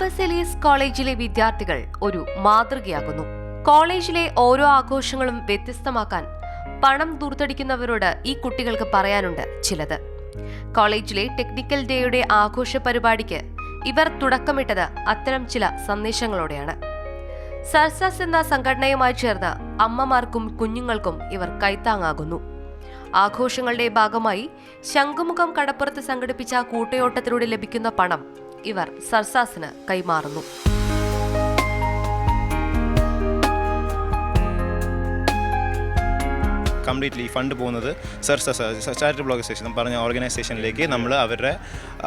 ബസേലിയസ് കോളേജിലെ വിദ്യാർത്ഥികൾ ഒരു മാതൃകയാകുന്നു. കോളേജിലെ ഓരോ ആഘോഷങ്ങളും വ്യത്യസ്തമാക്കാൻ പണം ദൂർത്തടിക്കുന്നവരോട് ഈ കുട്ടികൾക്ക് പറയാനുണ്ട് ചിലത്. കോളേജിലെ ടെക്നിക്കൽ ഡേയുടെ ആഘോഷ പരിപാടിക്ക് ഇവർ തുടക്കമിട്ടത് അത്തരം ചില സന്ദേശങ്ങളോടെയാണ്. സർസസ് എന്ന സംഘടനയുമായി ചേർന്ന് അമ്മമാർക്കും കുഞ്ഞുങ്ങൾക്കും ഇവർ കൈത്താങ്ങാകുന്നു. ആഘോഷങ്ങളുടെ ഭാഗമായി ശംഖുമുഖം കടപ്പുറത്ത് സംഘടിപ്പിച്ച കൂട്ടയോട്ടത്തിലൂടെ ലഭിക്കുന്ന പണം ഇവർ സർസാസിന് കൈമാറുന്നു. കംപ്ലീറ്റ്ലി ഫണ്ട് പോകുന്നത് സർ ചാരിറ്റബിൾ ഓർഗനൈസേഷൻ പറഞ്ഞ ഓർഗനൈസേഷനിലേക്ക് നമ്മൾ അവരുടെ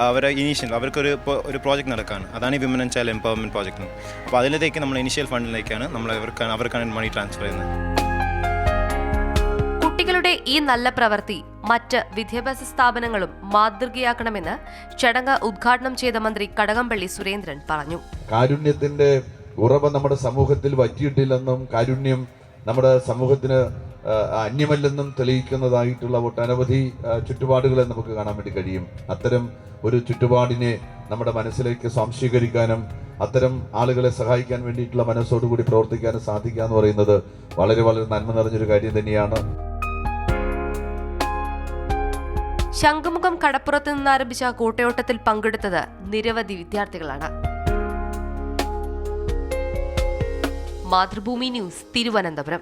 അവരെ ഇനീഷ്യൽ അവർക്കൊരു ഒരു പ്രോജക്റ്റ് നടക്കാണ്. അതാണ് ഈ women and child empowerment project അപ്പോൾ അതിലേക്ക് നമ്മൾ ഇനീഷ്യൽ ഫണ്ടിലേക്കാണ് നമ്മൾ അവർക്ക് അവർക്കാണ് മണി ട്രാൻസ്ഫർ ചെയ്യുന്നത്. ഈ നല്ല പ്രവൃത്തി മറ്റ് വിദ്യാഭ്യാസ സ്ഥാപനങ്ങളും മാതൃകയാക്കണമെന്ന് ചടങ്ങ് ഉദ്ഘാടനം ചെയ്ത മന്ത്രി കടകംപള്ളി സുരേന്ദ്രൻ പറഞ്ഞു. കാരുണ്യത്തിന്റെ ഉറവ നമ്മുടെ സമൂഹത്തിൽ വറ്റിയിട്ടില്ലെന്നും കാരുണ്യം നമ്മുടെ സമൂഹത്തിന് അന്യമല്ലെന്നും തെളിയിക്കുന്നതായിട്ടുള്ള ഒട്ടനവധി ചുറ്റുപാടുകളെ നമുക്ക് കാണാൻ വേണ്ടി കഴിയും. അത്തരം ഒരു ചുറ്റുപാടിനെ നമ്മുടെ മനസ്സിലേക്ക് സ്വാംശീകരിക്കാനും അത്തരം ആളുകളെ സഹായിക്കാൻ വേണ്ടിയിട്ടുള്ള മനസ്സോടുകൂടി പ്രവർത്തിക്കാനും സാധിക്കുക എന്ന് പറയുന്നത് വളരെ വളരെ നന്മ നിറഞ്ഞൊരു കാര്യം തന്നെയാണ്. ശംഖുമുഖം കടപ്പുറത്ത് നിന്ന് ആരംഭിച്ച കൂട്ടയോട്ടത്തിൽ പങ്കെടുത്തത് നിരവധി വിദ്യാർത്ഥികളാണ്. മാതൃഭൂമി ന്യൂസ് തിരുവനന്തപുരം.